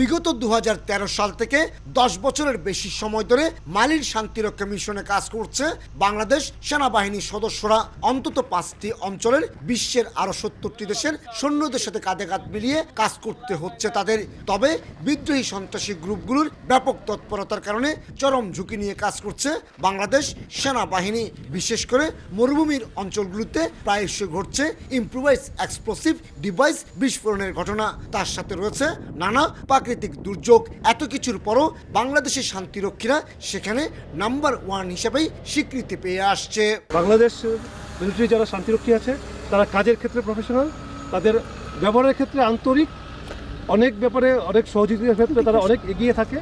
বিগত দু হাজার তেরো সাল থেকে দশ বছরের বেশি সময় ধরে মালির শান্তিরক্ষা মিশনে কাজ করছে বাংলাদেশ সেনাবাহিনীর সদস্যরা। অন্তত পাঁচটি অঞ্চলের বিশ্বের আরও সত্তরটি দেশের সৈন্যদের সাথে কাঁধে কাঁধ মিলিয়ে কাজ করতে হচ্ছে তাদের। তবে বিদ্রোহী সন্ত্রাসী গ্রুপগুলোর ব্যাপক তৎপরতার কারণে চরম ঝুঁকি নিয়ে কাজ করছে বাংলাদেশ সেনাবাহিনী। বিশেষ করে মরুভূমির অঞ্চলগুলোতে প্রায়শই ঘটছে ইম্প্রোভাইজ এক্সপ্লোসিভ ডিভাইস বিস্ফোরণের ঘটনা। তার সাথে রয়েছে নানা প্রাকৃতিক দুর্যোগ এত কিছুর পরও বাংলাদেশের শান্তিরক্ষীরা সেখানে নাম্বার ওয়ান হিসেবেই স্বীকৃতি পেয়ে আসছে। বাংলাদেশ মিলিটারি যারা শান্তিরক্ষী আছে, তারা কাজের ক্ষেত্রে প্রফেশনাল তাদের ব্যবহারের ক্ষেত্রে আন্তরিক, অনেক ব্যাপারে অনেক সহযোগিতার ক্ষেত্রে তারা অনেক এগিয়ে থাকে।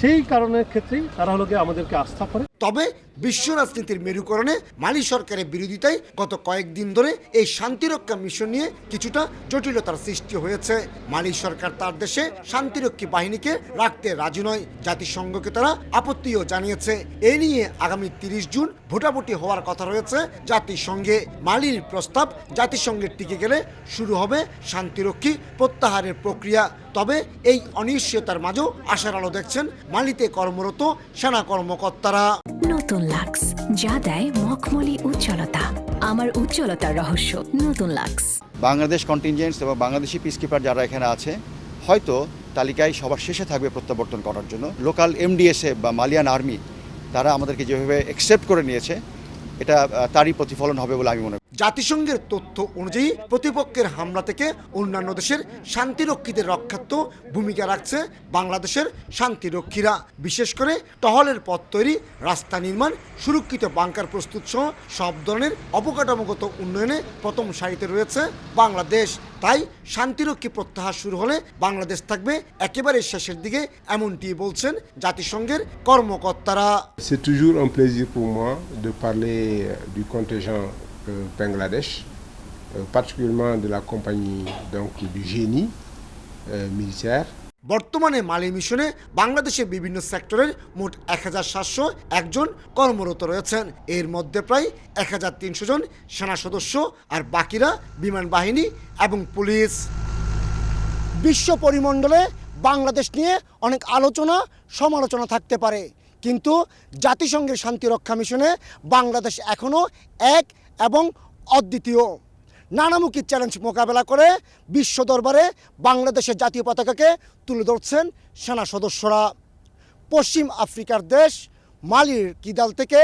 সেই কারণের ক্ষেত্রেই তারা হলো আমাদেরকে আস্থা করে। তবে বিশ্ব রাজনীতির মেরুকরণে মালি সরকারের বিরোধিতায় গত কয়েকদিন ধরে এই শান্তিরক্ষা মিশন নিয়ে কিছুটা জটিলতার সৃষ্টি হয়েছে। মালি সরকার তার দেশে শান্তিরক্ষী বাহিনীকে রাখতে রাজি নয়। জাতিসংঘকে তারা আপত্তিও জানিয়েছে। এ নিয়ে আগামী তিরিশ জুন ভোটাভুটি হওয়ার কথা রয়েছে জাতিসংঘে। মালির প্রস্তাব জাতিসংঘের টিকে গেলে শুরু হবে শান্তিরক্ষী প্রত্যাহারের প্রক্রিয়া। তবে এই অনিশ্চয়তার মাঝেও আশার আলো দেখছেন মালিতে কর্মরত সেনা কর্মকর্তারা। নতুন লাক্স, যা দেয় মখমলি উজ্জ্বলতা। আমার উজ্জ্বলতার রহস্য, নতুন লাক্স। বাংলাদেশ কন্টিনজেন্টস এবং বাংলাদেশি পিসকিপার যারা এখানে আছে, হয়তো তালিকায় সবার শেষে থাকবে প্রত্যাবর্তন করার জন্য। লোকাল এমডিএসএ বা মালিয়ান আর্মি তারা আমাদেরকে যেভাবে অ্যাকসেপ্ট করে নিয়েছে এটা তারই প্রতিফলন হবে বলে আমি মনে করি। জাতিসংঘের তথ্য অনুযায়ী প্রতিপক্ষের হামলা থেকে অন্যান্য দেশের শান্তিরক্ষীদের রক্ষার্থ ভূমিকা রাখছে বাংলাদেশের শান্তিরক্ষীরা। বিশেষ করে টহলের পথ তৈরি, রাস্তা নির্মাণ, সুরক্ষিত বাংকার প্রস্তুত সহ সব ধরনের অবকাঠামোগত উন্নয়নে প্রথম সারিতে রয়েছে বাংলাদেশ। তাই শান্তিরক্ষী প্রত্যাহার শুরু হলে বাংলাদেশ থাকবে একেবারে শেষের দিকে এমনটি বলছেন জাতিসংঘের কর্মকর্তারা C'est toujours un plaisir pour moi de parler euh, du contingent euh, Bangladesh, euh, particulièrement de la compagnie donc, du génie euh, militaire. বর্তমানে মালি মিশনে বাংলাদেশের বিভিন্ন সেক্টরের মোট এক হাজার সাতশো একজন কর্মরত রয়েছেন। এর মধ্যে প্রায় এক হাজার তিনশো জন সেনা সদস্য আর বাকিরা বিমান বাহিনী এবং পুলিশ। বিশ্ব পরিমণ্ডলে বাংলাদেশ নিয়ে অনেক আলোচনা, সমালোচনা থাকতে পারে। কিন্তু জাতিসংঘের শান্তিরক্ষা মিশনে বাংলাদেশ এখনও এক এবং অদ্বিতীয়। নানামুখী চ্যালেঞ্জ মোকাবেলা করে বিশ্ব দরবারে বাংলাদেশের জাতীয় পতাকাকে তুলে ধরছেন সেনা সদস্যরা। পশ্চিম আফ্রিকার দেশ মালির কিদাল থেকে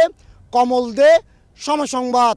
কমল দে, সমসংবাদ।